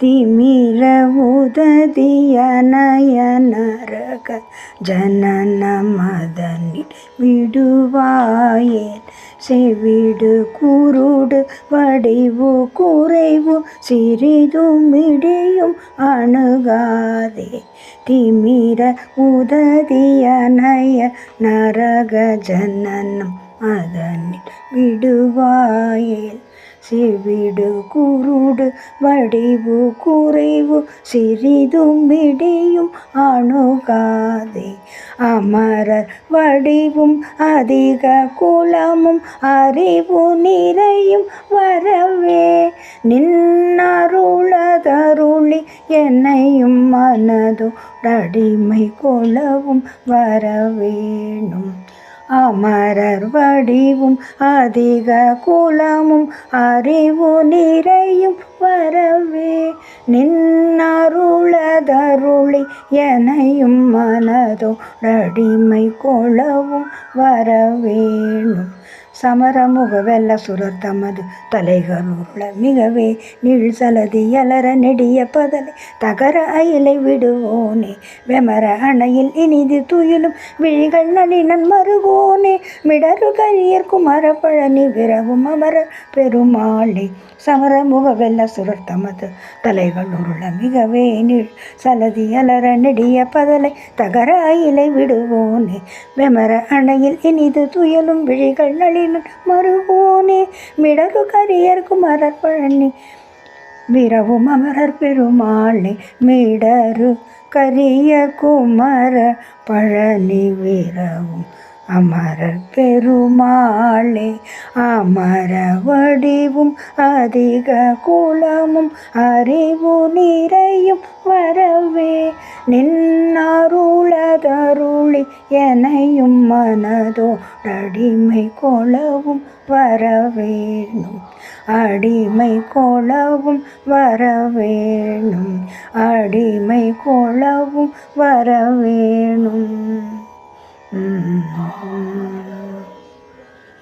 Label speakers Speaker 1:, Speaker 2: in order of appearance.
Speaker 1: திமிர உததிய நயனரக ஜனன மதனில் விடுவாயேன் செவிடு குருடு வடிவு குறைவு சிறிதும் இடியும் அணுகாதே திமிர உததிய நய நரக ஜனனம் அதனில் விடுவாயேல் செவிடு குருடு வடிவு குறைவு சிறிதும் இடியும் அணுகாதே. அமரர் வடிவும் அதிக குலமும் அறிவு நிறையும் வரவே. நின்னருளதருளி என்னையும் மனதும் அடிமை கொலவும் வரவேணும். அமரர் வடிவும் அதிக குலமும் அறிவு நிறையும் வரவே. நின்னருளதருளி எனையும் மனதோ அடிமை கொளவும் வரவேணும். சமரமுக வெல்ல சுரர் தமது தலைகள் உருள மிகவே நீள் சலதி அலர நெடிய பதலை தகர அயிலை விடுவோனே. வெமர அணையில் இனிது துயிலும் விழிகள் நளினன் மருகோனே. மிடரு கரியர் குமர பழனி விரவும் அமர பெருமாளே. சமரமுக வெல்ல சுரர் தமது தலைகள் உருள மிகவே நீள் சலதி அலர நெடிய பதலை தகர அயிலை விடுவோனே. வெமர அணையில் இனிது துயலும் விழிகள் நளினன் மருகோனே மிடரு கரியர் குமரர் பழனி. விரவும் அமரர் பெருமாளே மிடரு கரிய குமர பழனி. விரவும் அமரர் பெருமாளே அமர வடிவும் அதிக குலமும் அறிவு நிறையும் வரவே. நின்னருளதருளி எனையும் மனதோ அடிமை கொளவும் வரவேணும். அடிமை கொளவும் வரவேணும். அடிமை கொளவும் வரவேணும்.